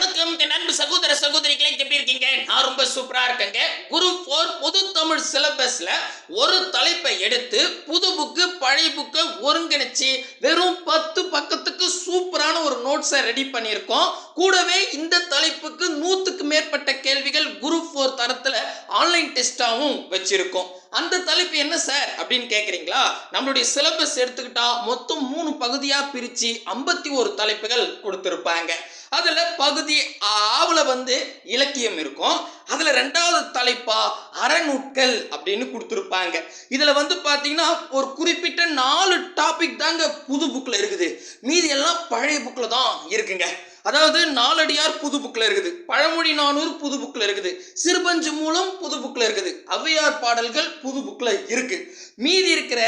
வணக்கம் அன்பு சகோதர சகோதரிகளை எப்படி இருக்கீங்க? நான் ரொம்ப சூப்பரா இருக்கேங்க. குரூப் ஃபோர் பொது தமிழ் சிலபஸ்ல ஒரு தலைப்பை எடுத்து புது புக்கு பழைய புக்கை ஒருங்கிணைச்சு வெறும் பத்து பக்கத்துக்கு சூப்பரான ஒரு நோட்ஸை ரெடி பண்ணியிருக்கோம். கூடவே இந்த தலைப்புக்கு நூற்றுக்கு மேற்பட்ட கேள்விகள் குரூப் ஃபோர் தரத்துல ஆன்லைன் டெஸ்டாகவும் வச்சிருக்கோம். அந்த தலைப்பு என்ன சார் அப்படின்னு கேட்குறீங்களா நம்மளுடைய சிலபஸ் எடுத்துக்கிட்டா மொத்தம் மூணு பகுதியாக பிரித்து ஐம்பத்தி ஒரு தலைப்புகள் கொடுத்துருப்பாங்க. அதில் பகுதி ஆவில் வந்து இலக்கியம் இருக்கும். அதில் ரெண்டாவது தலைப்பா அறநூட்கள் அப்படின்னு கொடுத்துருப்பாங்க. இதில் வந்து பார்த்தீங்கன்னா ஒரு குறிப்பிட்ட நாலு டாபிக் தாங்க புது புக்கில் இருக்குது. மீதி எல்லாம் பழைய புக்கில் தான் இருக்குங்க. அதாவது நாலடியார் புது புக்கில் இருக்குது. பழமொழி நானூறு புது புக்கில் இருக்குது. சிறுபஞ்சு மூலம் புது புக்கில் இருக்குது. ஔவையார் பாடல்கள் புது புக்கில் இருக்கு. மீதி இருக்கிற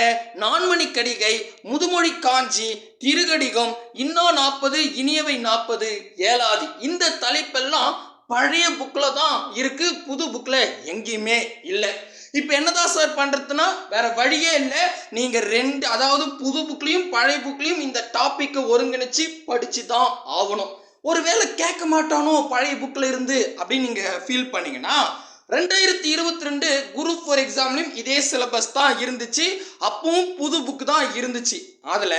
நான்மணி கடிகை முதுமொழி காஞ்சி திருகடிகம் இன்னும் நாற்பது இனியவை நாற்பது ஏலாதி இந்த தலைப்பெல்லாம் பழைய புக்கில் தான் இருக்கு. புது புக்கில் எங்கேயுமே இல்லை. இப்போ என்னதான் சார் பண்ணுறதுன்னா வேற வழியே இல்லை. நீங்கள் ரெண்டு அதாவது புது புக்லேயும் பழைய புக்லேயும் இந்த டாப்பிக்கை ஒருங்கிணைச்சு படிச்சு தான் ஆகணும். ஒருவேளை கேட்க மாட்டானோ பழைய புக்கில் இருந்து அப்படின்னு நீங்கள் ஃபீல் பண்ணீங்கன்னா ரெண்டாயிரத்தி இருபத்தி ரெண்டு குரூப் ஃபோர் எக்ஸாம்லையும் இதே சிலபஸ் தான் இருந்துச்சு. அப்பவும் புது புக்கு தான் இருந்துச்சு. அதில்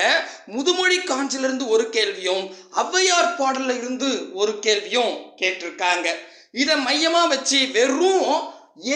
முதுமொழி காஞ்சிலிருந்து ஒரு கேள்வியும் ஔவையார் பாடலில் இருந்து ஒரு கேள்வியும் கேட்டிருக்காங்க. இதை மையமாக வச்சு வெறும்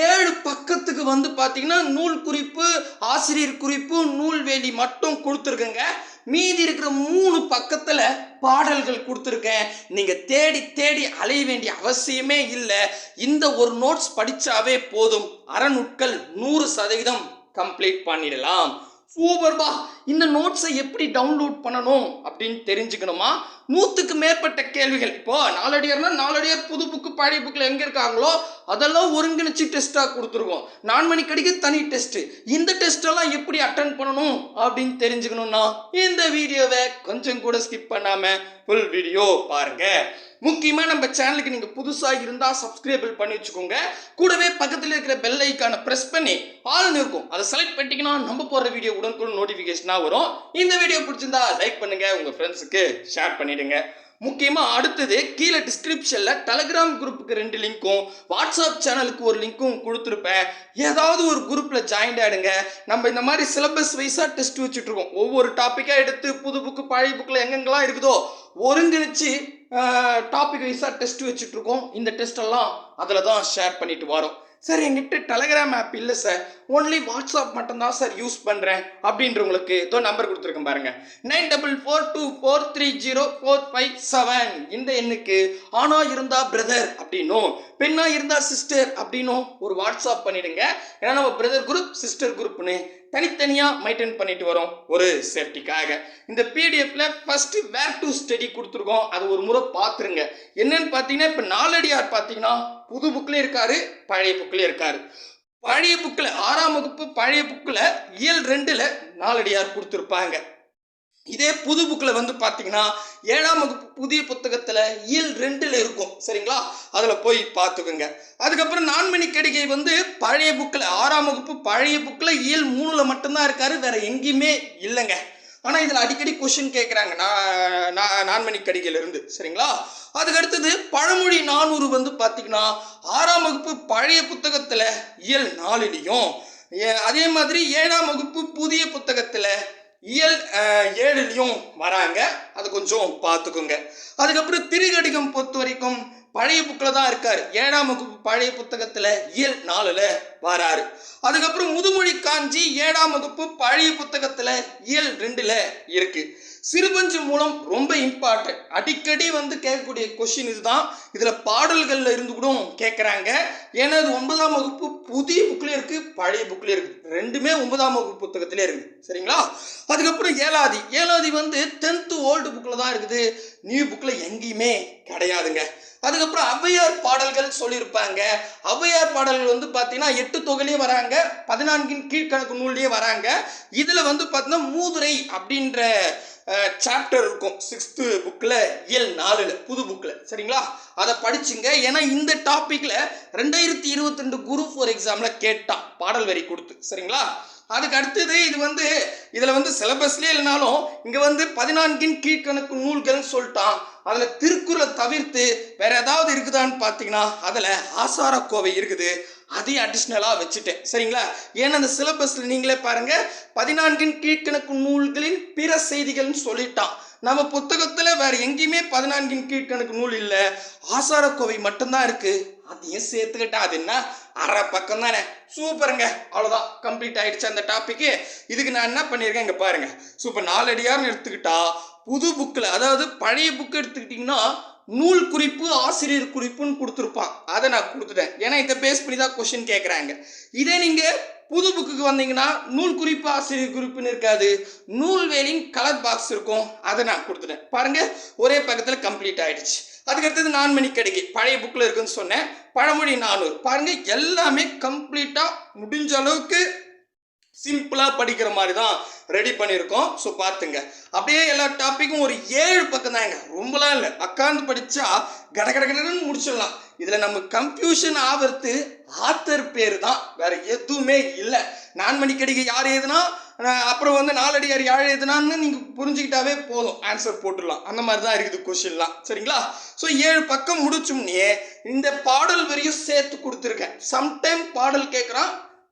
ஏழு பக்கத்துக்கு வந்து பார்த்தீங்கன்னா நூல் குறிப்பு ஆசிரியர் குறிப்பு நூல்வேலி மட்டும் கொடுத்துருக்குங்க. மீதி இருக்கிற மூணு பக்கத்தில் பாடல்கள் கொடுத்துருக்கேன். நீங்கள் தேடி தேடி அலைய வேண்டிய அவசியமே இல்லை. இந்த ஒரு நோட்ஸ் படித்தாவே போதும். அறநுட்கள் நூறு சதவீதம் கம்ப்ளீட் பண்ணிடலாம். சூப்பர்பா இந்த நோட்ஸை எப்படி டவுன்லோட் பண்ணணும் அப்படின்னு தெரிஞ்சுக்கணுமா? நூற்றுக்கு மேற்பட்ட கேள்விகள். இப்போ நாலடியார்னா நாலடியார் புது புக்கு பழைய புக்கில் எங்கே இருக்காங்களோ அதெல்லாம் ஒருங்கிணைச்சு டெஸ்ட்டாக கொடுத்துருக்கோம் நான்மணி கடிக்கு தனி டெஸ்ட்டு இந்த டெஸ்ட்டெல்லாம் எப்படி அட்டன் பண்ணணும் அப்படின்னு தெரிஞ்சுக்கணும்னா இந்த வீடியோவை கொஞ்சம் கூட ஸ்கிப் பண்ணாமல் ஃபுல் வீடியோ பாருங்கள் முக்கியமாக நம்ம சேனலுக்கு நீங்கள் புதுசாக இருந்தால் சப்ஸ்கிரைபிள் பண்ணி வச்சுக்கோங்க. கூடவே பக்கத்தில் இருக்கிற பெல் ஐக்கானை ப்ரெஸ் பண்ணி ஆள்னு இருக்கும். அதை செலக்ட் பண்ணிட்டீங்கன்னா நம்ம போடுற வீடியோ உடனுக்குடன் நோட்டிஃபிகேஷனாக வரும். இந்த வீடியோ பிடிச்சிருந்தா லைக் பண்ணுங்கள் உங்கள் ஃப்ரெண்ட்ஸுக்கு ஷேர் பண்ணிடுங்க. முக்கியமாக அடுத்தது கீழே டிஸ்கிரிப்ஷனில் டெலகிராம் குரூப்புக்கு ரெண்டு லிங்க்கும் வாட்ஸ்அப் சேனலுக்கு ஒரு லிங்க்கும் கொடுத்துருப்பேன். ஏதாவது ஒரு குரூப்பில் ஜாயின் ஆகிடுங்க நம்ம இந்த மாதிரி சிலபஸ் வைஸாக டெஸ்ட் வச்சுட்ருக்கோம் ஒவ்வொரு டாப்பிக்காக எடுத்து புது புக்கு பழைய புக்கில் எங்கெங்கெல்லாம் இருக்குதோ ஒருங்கிணைச்சு டாபிக் வைஸாக டெஸ்ட் வச்சுட்ருக்கோம் இந்த டெஸ்ட் எல்லாம் அதில் தான் ஷேர் பண்ணிட்டு வரோம். சார் என்கிட்ட டெலகிராம் ஆப் இல்லை சார். ஒன்லி வாட்ஸ்அப் மட்டும்தான் சார் யூஸ் பண்ணுறேன் அப்படின்றவங்களுக்கு ஏதோ நம்பர் கொடுத்துருக்கேன் பாருங்கள் nine double four two four three zero four five seven. இந்த எண்ணுக்கு ஆணா இருந்தா பிரதர் அப்படின்னும் பெண்ணா இருந்தா சிஸ்டர் அப்படின்னும் ஒரு வாட்ஸ்அப் பண்ணிடுங்க. ஏன்னா நம்ம பிரதர் குரூப் சிஸ்டர் குரூப்னு தனித்தனியாக மெயின்டைன் பண்ணிட்டு வரோம் ஒரு சேஃப்டிக்காக இந்த பிடிஎஃப்ல ஃபஸ்ட்டு வேர் டு ஸ்டடி கொடுத்துருக்கோம். அது ஒரு முறை பார்த்துருங்க. என்னன்னு பார்த்தீங்கன்னா இப்போ நாலடியார் பார்த்தீங்கன்னா புது புக்கில் இருக்காரு பழைய புக்கில் இருக்காரு. பழைய புக்கில் ஆறாம் வகுப்பு பழைய புக்கில் இயல் ரெண்டில் நாலடியார் கொடுத்துருப்பாங்க. இதே புது புக்கில் வந்து பார்த்தீங்கன்னா ஏழாம் வகுப்பு புதிய புத்தகத்தில் இயல் ரெண்டில் இருக்கும். சரிங்களா? அதில் போய் பார்த்துக்குங்க அதுக்கப்புறம் நான்மணி கடிகை வந்து பழைய புக்கில் ஆறாம் வகுப்பு பழைய புக்கில் இயல் மூணில் மட்டும்தான் இருக்காரு வேற எங்கேயுமே இல்லைங்க. ஆனால் இதில் அடிக்கடி கொஷின் கேட்குறாங்க நான் நான்மணி கடிகையிலிருந்து சரிங்களா? அதுக்கு அடுத்தது பழமொழி நானூறு வந்து பார்த்தீங்கன்னா ஆறாம் வகுப்பு பழைய புத்தகத்தில் இயல் நாளிலையும் அதே மாதிரி ஏழாம் வகுப்பு புதிய புத்தகத்தில் இயல் ஏழுலையும் வராங்க. அது கொஞ்சம் பார்த்துக்கோங்க. அதுக்கப்புறம் திருகடிகம் பொறுத்த வரைக்கும் பழைய புக்கில் தான் இருக்கார். ஏழாம் வகுப்பு பழைய புத்தகத்தில் இயல் நாலில் வராரு. அதுக்கப்புறம் முதுமொழி காஞ்சி ஏழாம் வகுப்பு பழைய புத்தகத்தில் இயல் ரெண்டில் இருக்குது சிறுபஞ்சு மூலம் ரொம்ப இம்பார்ட்டன்ட் அடிக்கடி வந்து கேட்கக்கூடிய கொஷின் இதுதான். இதில் பாடல்களில் இருந்து கூட கேட்குறாங்க. ஏன்னா இது ஒன்பதாம் வகுப்பு புதிய புக்லேயும் இருக்குது பழைய புக்லேயும் இருக்குது ரெண்டுமே ஒன்பதாம் வகுப்பு புத்தகத்திலே இருக்குது சரிங்களா? அதுக்கப்புறம் ஏழாதி. ஏழாதி வந்து டென்த்து ஓல்டு புக்கில் தான் இருக்குது. நியூ புக்கில் எங்கேயுமே கிடையாதுங்க. அதுக்கப்புறம் ஔவையார் பாடல்கள் சொல்லியிருப்பாங்க. ஔவையார் பாடல்கள் வந்து பார்த்தீங்கன்னா எட்டு தொகையிலையும் வராங்க. பதினான்கின் கீழ்கணக்கு நூல்லையும் வராங்க. இதில் வந்து பார்த்தீங்கன்னா மூதுரை அப்படின்ற சாப்டர் இருக்கும். சிக்ஸ்த்து புக்கில் இயல் நாலில் புது புக்கில் சரிங்களா? அதை படிச்சுங்க. ஏன்னா இந்த டாப்பிக்கில் ரெண்டாயிரத்தி இருபத்தி ரெண்டு குரூப் ஃபோர் எக்ஸாமில் கேட்டான். பாடல் வரி கொடுத்து. சரிங்களா? அதுக்கு அடுத்தது இது வந்து இதில் வந்து சிலபஸ்லேயே இல்லைனாலும் இங்கே வந்து பதினான்கின் கீழ்கணக்கு நூல்கள்னு சொல்லிட்டான். அதில் திருக்குறளை தவிர்த்து வேற ஏதாவது இருக்குதான்னு பார்த்தீங்கன்னா அதில் ஆசாரக்கோவை இருக்குது. அதையும் அடிஷ்னலாக வச்சுட்டேன். சரிங்களா? ஏன்னா அந்த சிலபஸில் நீங்களே பாருங்கள் பதினான்கின் கீழ்க்கணக்கு நூல்களின் பிற செய்திகள்னு சொல்லிட்டான். நம்ம புத்தகத்தில் வேறு எங்கேயுமே பதினான்கின் கீழ்க்கணக்கு நூல் இல்லை. ஆசாரக்கோவை மட்டும்தான் இருக்குது அதையும் சேர்த்துக்கிட்டா அது என்ன? அரை பக்கம் தானே. சூப்பருங்க. அவ்வளோதான் கம்ப்ளீட் ஆயிடுச்சு அந்த டாப்பிக்கு இதுக்கு நான் என்ன பண்ணியிருக்கேன் இங்கே பாருங்க. சூப்பர் நாலடியார்னு எடுத்துக்கிட்டா புது புக்கில் அதாவது பழைய புக் எடுத்துக்கிட்டிங்கன்னா நூல் குறிப்பு ஆசிரியர் குறிப்புன்னு கொடுத்துருப்பான். அதை நான் கொடுத்துட்டேன். ஏன்னா இதை பேஸ் பண்ணி தான் கொஷின் கேட்குறாங்க இதே நீங்கள் புது புக்குக்கு வந்தீங்கன்னா நூல் குறிப்பு ஆசிரியர் குறிப்புன்னு இருக்காது. நூல்வேலின் கலர் பாக்ஸ் இருக்கும். அதை நான் கொடுத்துட்டேன். பாருங்க ஒரே பக்கத்தில் கம்ப்ளீட் ஆயிடுச்சு. அதுக்கு அடுத்தது நான்மணி கடிகை பழைய புக்கில் இருக்குன்னு சொன்னேன். பழமொழி நானூறு. பாருங்க எல்லாமே கம்ப்ளீட்டாக முடிஞ்ச அளவுக்கு சிம்பிளாக படிக்கிற மாதிரி தான். ரெடி பண்ணியிருக்கோம். ஸோ பார்த்துங்க. அப்படியே எல்லா டாப்பிக்கும் ஒரு ஏழு பக்கம் தாங்க ரொம்பலாம் இல்லை. உட்காந்து படித்தா கட கட கடன்னு முடிச்சிடலாம். இதில் நம்ம கன்ஃபியூஷன் ஆகிறது ஆத்தர் பேர் தான். வேற எதுவுமே இல்லை. நான் மணிக்கடிக்கு யார் எதுனா அப்புறம் வந்து நாலடியார் யார் எதுனான்னு நீங்கள் புரிஞ்சுக்கிட்டாவே போதும். ஆன்சர் போட்டுடலாம். அந்த மாதிரி தான் இருக்குது கொஷின்லாம் சரிங்களா? ஸோ ஏழு பக்கம் முடிச்சோம்னே இந்த பாடல் வரையும் சேர்த்து கொடுத்துருக்கேன். சம்டைம் பாடல் கேட்குறான்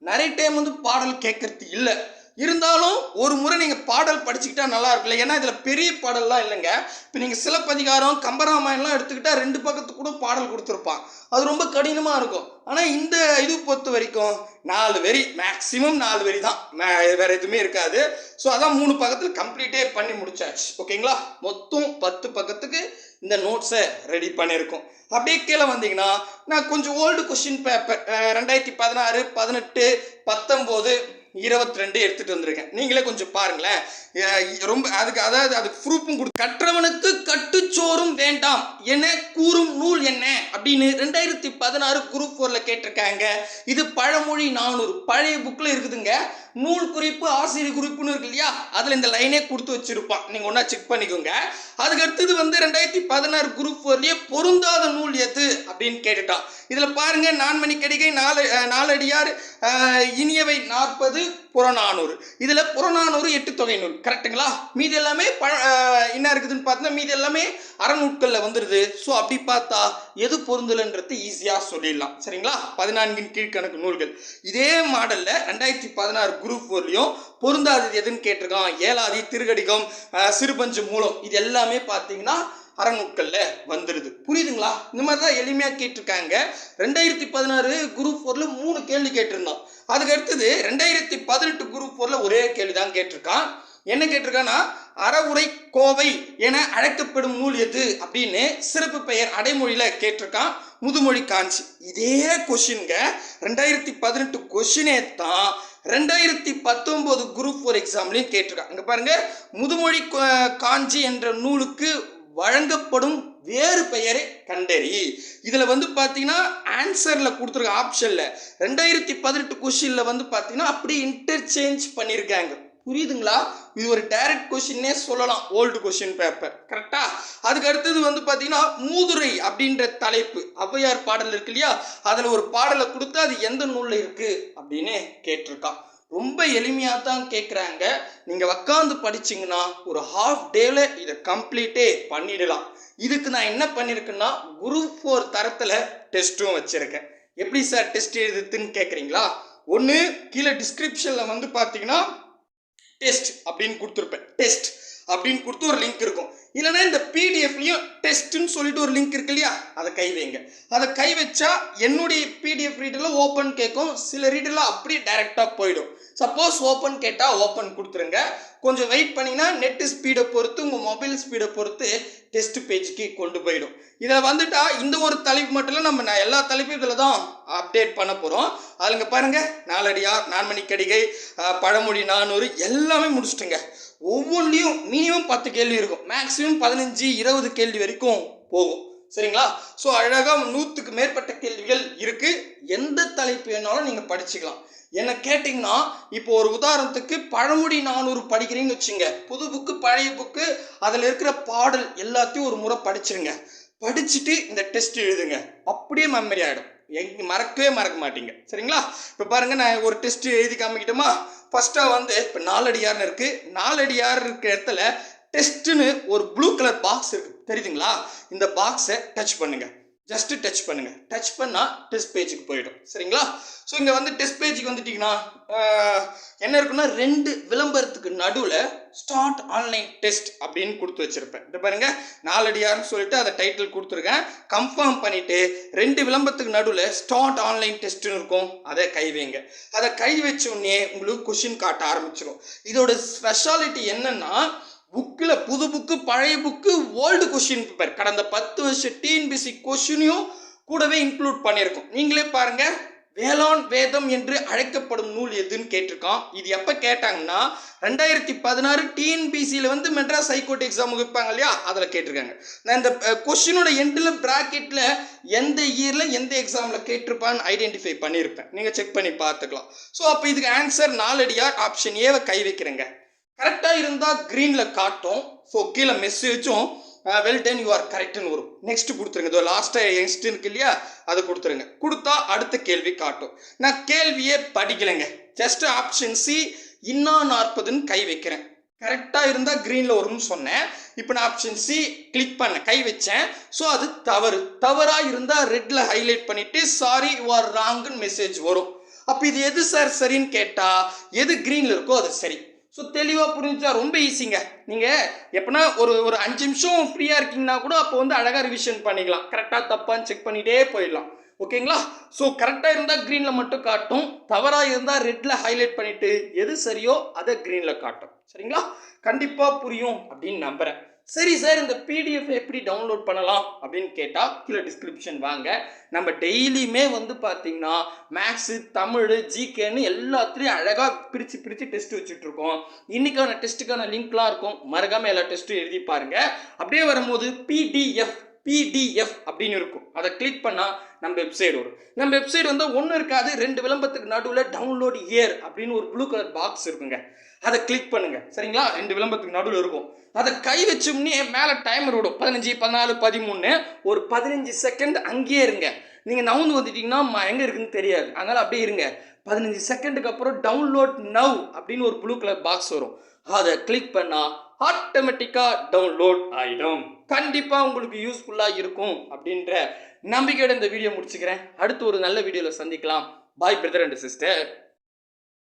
நிறைய டைம் வந்து பாடல் கேட்கறது இல்லை. இருந்தாலும் ஒரு முறை நீங்கள் பாடல் படிச்சுக்கிட்டா நல்லா இருக்குல்ல. ஏன்னா இதில் பெரிய பாடல்லாம் இல்லைங்க. இப்போ நீங்கள் சிலப்பதிகாரம் கம்பராமாயணம்லாம் எடுத்துக்கிட்டா ரெண்டு பக்கத்துக்கு கூட பாடல் கொடுத்துருப்பான். அது ரொம்ப கடினமாக இருக்கும். ஆனால் இந்த இது பொறுத்த வரைக்கும் நாலு வரி மேக்ஸிமம் நாலு வரி தான். மே- எதுவுமே இருக்காது. ஸோ அதான் மூணு பக்கத்தில் கம்ப்ளீட்டே பண்ணி முடிச்சாச்சு. ஓகேங்களா? மொத்தம் பத்து பக்கத்துக்கு இந்த நோட்ஸை ரெடி பண்ணியிருக்கோம். அப்படியே கீழே வந்தீங்கன்னா நான் கொஞ்சம் ஓல்டு கொஷின் பேப்பர் ரெண்டாயிரத்தி பதினாறு பதினெட்டு பத்தொம்போது இருபத்தி ரெண்டு எடுத்துட்டு வந்திருக்கேன். நீங்களே கொஞ்சம் பாருங்களேன். ரொம்ப அதுக்கு அதாவது அதுக்கு ப்ரூஃபும் கொடு கற்றவனுக்கு கட்டுச்சோறும் வேண்டாம். என கூறும் நூல் என்ன? அப்படின்னு ரெண்டாயிரத்தி பதினாறு குரூப் ஃபோரில் கேட்டிருக்காங்க. இது பழமொழி நானூறு. பழைய புக்கில் இருக்குதுங்க. நூல் குறிப்பு ஆசிரியர் குறிப்புன்னு இருக்கு இல்லையா? அதில் இந்த லைனே கொடுத்து வச்சிருப்பான். நீங்கள் ஒன்றா செக் பண்ணிக்கோங்க. அதுக்கு அடுத்தது வந்து ரெண்டாயிரத்தி பதினாறு குரூப் ஃபோர்லேயே பொருந்தாத நூல் எது அப்படின்னு கேட்டுட்டான். இதில் பாருங்கள் நான்மணி கடிகை நாலு நாலடியார் இனியவை நாற்பது புறநானூறு. இதில் புறநானூறு எட்டு தொகை நூல். கரெக்ட்டுங்களா மீதி எல்லாமே பழ என்ன இருக்குதுன்னு பார்த்தீங்கன்னா மீதி எல்லாமே அறநூட்களில் வந்துடுது ஸோ அப்படி பார்த்தா எது பொருந்தலைன்றது ஈஸியாக சொல்லிடலாம். சரிங்களா? பதினான்கின் கீழ்க்கணக்கு நூல்கள். இதே மாடலில் ரெண்டாயிரத்தி பதினாறு குரூப் ஃபோர்லையும் பொருந்தாதது எதுன்னு கேட்டிருக்கான்? ஏழாதி திருகடிகம் சிறுபஞ்சு மூலம். இது எல்லாமே பார்த்தீங்கன்னா அறநூட்களில் வந்துடுது புரியுதுங்களா? இந்த மாதிரி தான் எளிமையாக கேட்டிருக்காங்க. ரெண்டாயிரத்தி பதினாறு குரூப் ஃபோரில் மூணு கேள்வி கேட்டிருந்தோம். அதுக்கு அடுத்தது ரெண்டாயிரத்தி பதினெட்டு குரூப் ஃபோரில் ஒரே கேள்வி தான் கேட்டிருக்கான். என்ன கேட்டிருக்கான்னா அறவுரை கோவை என அழைக்கப்படும் நூல் எது அப்படின்னு சிறப்பு பெயர் அடைமொழியில் கேட்டிருக்கான் முதுமொழி காஞ்சி. இதே கொஷின்க ரெண்டாயிரத்தி பதினெட்டு கொஷினே தான் ரெண்டாயிரத்தி பத்தொம்போது குரூப் ஃபோர் எக்ஸாம்லையும் கேட்டிருக்கான். இங்கே பாருங்கள் முதுமொழி காஞ்சி என்ற நூலுக்கு வழங்கப்படும் வேறு பெயரை கண்டறி. இதில் வந்து பார்த்தீங்கன்னா ஆன்சரில் கொடுத்துருக்க ஆப்ஷனில் ரெண்டாயிரத்தி பதினெட்டு கொஷினில் வந்து பார்த்தீங்கன்னா அப்படி இன்டர்சேஞ்ச் பண்ணியிருக்காங்க புரியுதுங்களா? இது ஒரு டைரக்ட் கொஷின்னே சொல்லலாம். ஓல்டு கொஷின் பேப்பர் கரெக்டா அதுக்கு அடுத்தது வந்து பார்த்தீங்கன்னா மூதுரை அப்படின்ற தலைப்பு. ஔவையார் பாடல் இருக்கு இல்லையா? அதில் ஒரு பாடலை கொடுத்து அது எந்த நூலில் இருக்குது அப்படின்னு கேட்டிருக்கான். ரொம்ப எளிமையாக தான் கேட்குறாங்க நீங்கள் உக்காந்து படிச்சிங்கன்னா ஒரு ஹாஃப் டேல இதை கம்ப்ளீட்டே பண்ணிடலாம். இதுக்கு நான் என்ன பண்ணியிருக்கேன்னா குரூப் ஃபோர் தரத்தில் டெஸ்ட்டும் வச்சுருக்கேன். எப்படி சார் டெஸ்ட் எழுதுதுன்னு கேட்குறீங்களா ஒன்று கீழே டிஸ்கிரிப்ஷனில் வந்து பார்த்தீங்கன்னா டெஸ்ட் அப்படின்னு கொடுத்துருப்பேன். டெஸ்ட் அப்படின்னு கொடுத்து ஒரு லிங்க் இருக்கும். இல்லைன்னா இந்த பிடிஎஃப்லையும் டெஸ்ட்டுன்னு சொல்லிட்டு ஒரு லிங்க் இருக்கு இல்லையா? அதை கை வைங்க. அதை கை வச்சா என்னுடைய பிடிஎஃப் ரீடரில் ஓப்பன் கேட்கும். சில ரீடரில் அப்படியே டைரெக்டாக போயிடும். சப்போஸ் ஓப்பன் கேட்டால் ஓப்பன் கொடுத்துருங்க. கொஞ்சம் வெயிட் பண்ணிங்கன்னா நெட்டு ஸ்பீடை பொறுத்து உங்கள் மொபைல் ஸ்பீடை பொறுத்து டெஸ்ட் பேஜுக்கு கொண்டு போயிடும். இதில் வந்துட்டால் இந்த ஒரு தலைப்பு மட்டும் இல்லை நம்ம நான் எல்லா தலைப்பும் இதில் தான் அப்டேட் பண்ண போகிறோம் அதுங்க பாருங்கள் நாலடியார் நான்மணி கடிகை பழமொழி நானூறு எல்லாமே முடிச்சுட்டுங்க. ஒவ்வொன்றிலையும் மினிமம் பத்து கேள்வி இருக்கும். மேக்ஸிமம் பதினஞ்சு இருபது கேள்வி வரைக்கும் போகும். சரிங்களா? ஸோ அழகாக நூற்றுக்கு மேற்பட்ட கேள்விகள் இருக்குது எந்த தலைப்பு வேணாலும் நீங்கள் படிச்சுக்கலாம். என்ன கேட்டிங்கன்னா இப்போ ஒரு உதாரணத்துக்கு பழமொழி நானூறு படிக்கிறீங்கன்னு வச்சுங்க. புது புக்கு பழைய புக்கு அதில் இருக்கிற பாடல் எல்லாத்தையும் ஒரு முறை படிச்சிருங்க. படிச்சுட்டு இந்த டெஸ்ட் எழுதுங்க. அப்படியே மெமரி ஆகிடும் எங்க மறக்கவே மறக்க மாட்டீங்க. சரிங்களா? இப்போ பாருங்க நான் ஒரு டெஸ்ட் எழுதி காமிக்கிட்டோமா? ஃபர்ஸ்ட்டாக வந்து இப்போ நாலடியார்னு இருக்குது நாலடியார் இருக்கிற இடத்துல டெஸ்ட்டுன்னு ஒரு ப்ளூ கலர் பாக்ஸ் இருக்குது தெரியுதுங்களா? இந்த பாக்ஸை டச் பண்ணுங்கள் ஜஸ்ட்டு டச் பண்ணுங்கள் டச் பண்ணால் டெஸ்ட் பேஜுக்கு போயிடும். சரிங்களா? ஸோ இங்கே வந்து டெஸ்ட் பேஜுக்கு வந்துட்டிங்கன்னா என்ன இருக்குன்னா ரெண்டு விளம்பரத்துக்கு நடுவில் ஸ்டார்ட் ஆன்லைன் டெஸ்ட் அப்படின்னு கொடுத்து வச்சிருப்பேன். இந்த பாருங்கள் நாலடியார்னு சொல்லிட்டு அதை டைட்டில் கொடுத்துருக்கேன். கன்ஃபார்ம் பண்ணிவிட்டு ரெண்டு விளம்பரத்துக்கு நடுவில் ஸ்டார்ட் ஆன்லைன் டெஸ்ட்னு இருக்கும். அதை கை வைங்க. அதை கை வச்ச உடனே உங்களுக்கு கொஷின் காட்ட ஆரம்பிச்சிடும் இதோட ஸ்பெஷாலிட்டி என்னென்னா புக்கில் புது புக்கு பழைய புக்கு ஓல்டு கொஷின் பேப்பர் கடந்த பத்து வருஷம் டிஎன்பிசி கொஷினையும் கூடவே இன்க்ளூட் பண்ணியிருக்கோம். நீங்களே பாருங்க வேளாண் வேதம் என்று அழைக்கப்படும் நூல் எதுன்னு கேட்டிருக்கான். இது எப்போ கேட்டாங்கன்னா ரெண்டாயிரத்தி பதினாறு டிஎன்பிசியில் வந்து மெட்ராஸ் ஹைகோர்ட் எக்ஸாம் வைப்பாங்க இல்லையா? அதில் கேட்டிருக்காங்க. நான் இந்த கொஷினோட எண்டில் ப்ராக்கெட்டில் எந்த இயரில் எந்த எக்ஸாமில் கேட்டிருப்பான்னு ஐடென்டிஃபை பண்ணியிருப்பேன். நீங்கள் செக் பண்ணி பார்த்துக்கலாம். ஸோ அப்போ இதுக்கு ஆன்சர் நாலடியார் ஆப்ஷன் ஏவை கை வைக்கிறேங்க. கரெக்டாக இருந்தால் க்ரீனில் காட்டும். ஸோ கீழே மெசேஜும் வெல் டன் யூ ஆர் கரெக்ட்னு வரும். நெக்ஸ்ட் கொடுத்துருங்க. இதோ லாஸ்ட்டாக எக்ஸ்ட் இருக்கு இல்லையா? அதை கொடுத்துருங்க. கொடுத்தா அடுத்த கேள்வி காட்டும். நான் கேள்வியே படிக்கலைங்க. ஜஸ்ட் ஆப்ஷன் சி இன்னா நாற்பதுன்னு கை வைக்கிறேன். கரெக்டாக இருந்தால் க்ரீனில் வரும்னு சொன்னேன். இப்போ நான் ஆப்ஷன் சி கிளிக் பண்ண கை வச்சேன். ஸோ அது தவறு. தவறாக இருந்தால் ரெட்டில் ஹைலைட் பண்ணிவிட்டு சாரி யூ ஆர் ராங்குன்னு மெசேஜ் வரும். அப்போ இது எது சார் சரின்னு கேட்டால் எது க்ரீனில் இருக்கோ அது சரி. ஸோ தெளிவாக புரிஞ்சுச்சா ரொம்ப ஈஸிங்க நீங்கள் எப்படின்னா ஒரு ஒரு அஞ்சு நிமிஷம் ஃப்ரீயாக இருக்கீங்கன்னா கூட அப்போ வந்து அழகாக ரிவிஷன் பண்ணிக்கலாம். கரெக்டாக தப்பான்னு செக் பண்ணிகிட்டே போயிடலாம். ஓகேங்களா ஸோ கரெக்டாக இருந்தால் க்ரீனில் மட்டும் காட்டும். தவறாக இருந்தால் ரெட்டில் ஹைலைட் பண்ணிவிட்டு எது சரியோ அதை க்ரீனில் காட்டும். சரிங்களா? கண்டிப்பாக புரியும் அப்படின்னு நம்புகிறேன் சரி சார் இந்த பிடிஎஃப் எப்படி டவுன்லோட் பண்ணலாம் அப்படின்னு கேட்டால் கீழே டிஸ்கிரிப்ஷன் வாங்க. நம்ம டெய்லியுமே வந்து பார்த்தீங்கன்னா மேக்ஸு தமிழ் ஜிகேன்னு எல்லாத்துலேயும் அழகாக பிரித்து பிரித்து டெஸ்ட் வச்சுட்ருக்கோம் இன்றைக்கான டெஸ்ட்டுக்கான லிங்க்லாம் இருக்கும். மறக்காமல் எல்லா டெஸ்ட்டும் எழுதி பாருங்கள் அப்படியே வரும்போது பிடிஎஃப் பிடிஎஃப் அப்படின்னு இருக்கும். அதை கிளிக் பண்ணால் நம்ம வெப்சைட் வரும். நம்ம வெப்சைட் வந்து ஒன்றும் இருக்காது ரெண்டு விளம்பரத்துக்கு நடுவில் டவுன்லோட் இயர் அப்படின்னு ஒரு ப்ளூ கலர் பாக்ஸ் இருக்குங்க. அதை கிளிக் பண்ணுங்க. சரிங்களா? ரெண்டு விளம்பரத்துக்கு நடுவில் இருக்கும். அதை கை வச்சோம்னே மேலே டைமர் விடும். பதினஞ்சு பதினாலு பதிமூணு ஒரு பதினஞ்சு செகண்ட் அங்கேயே இருங்க. நீங்கள் நவுந்து வந்துட்டீங்கன்னா எங்கே இருக்குன்னு தெரியாது. அதனால் அப்படியே இருங்க. பதினஞ்சு செகண்டுக்கு அப்புறம் டவுன்லோட் நவ் அப்படின்னு ஒரு ப்ளூ கலர் பாக்ஸ் வரும். அதை கிளிக் பண்ணால் ஆட்டோமேட்டிக்காக டவுன்லோட் ஆகிடும் கண்டிப்பாக உங்களுக்கு யூஸ்ஃபுல்லாக இருக்கும் அப்படின்ற நம்பிக்கையோட இந்த வீடியோ முடிச்சுக்கிறேன். அடுத்து ஒரு நல்ல வீடியோவில் சந்திக்கலாம். பாய் பிரதர் அண்ட் சிஸ்டர்